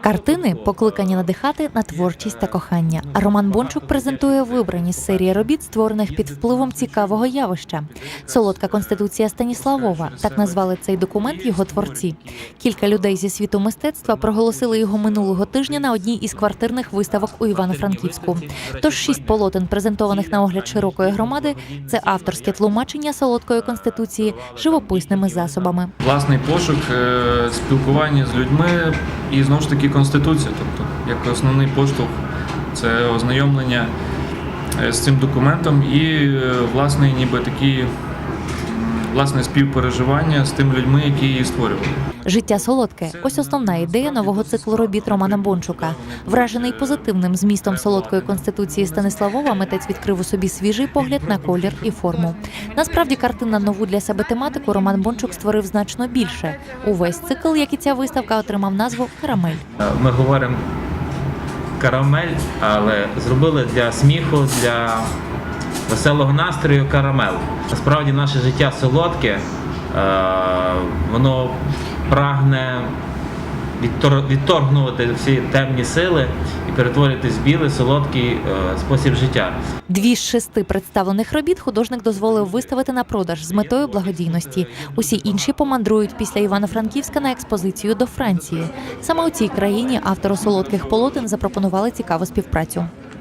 Картини покликані надихати на творчість та кохання. А Роман Бончук презентує вибрані з серії робіт, створених під впливом цікавого явища. Солодка конституція Станіславова. Так назвали цей документ його творці. Кілька людей зі світу мистецтва проголосили його минулого тижня на одній із квартирних виставок у Івано-Франківську. Тож шість полотен, презентованих на огляд широкої громади, це авторське тлумачення солодкої конституції живописними засобами. Власний пошук, е, спілкування з людьми і знову ж таки конституція. Тобто, як основний поштовх, це ознайомлення е, з цим документом і е, власне, ніби такі власне співпереживання з тими людьми, які її створювали. Життя солодке ось основна ідея нового циклу робіт Романа Бончука. Вражений позитивним змістом солодкої конституції Станиславова, митець відкрив у собі свіжий погляд на колір і форму. Насправді, картин на нову для себе тематику Роман Бончук створив значно більше. Увесь цикл, як і ця виставка, отримав назву Карамель. Ми говоримо карамель, але зробили для сміху, для веселого настрою карамел. Насправді наше життя солодке, е, воно прагне відтор- відторгнути всі темні сили і перетворитись в білий солодкий е, спосіб життя. Дві з шести представлених робіт художник дозволив виставити на продаж з метою благодійності. Усі інші помандрують після Івано-Франківська на експозицію до Франції. Саме у цій країні автору солодких полотен запропонували цікаву співпрацю.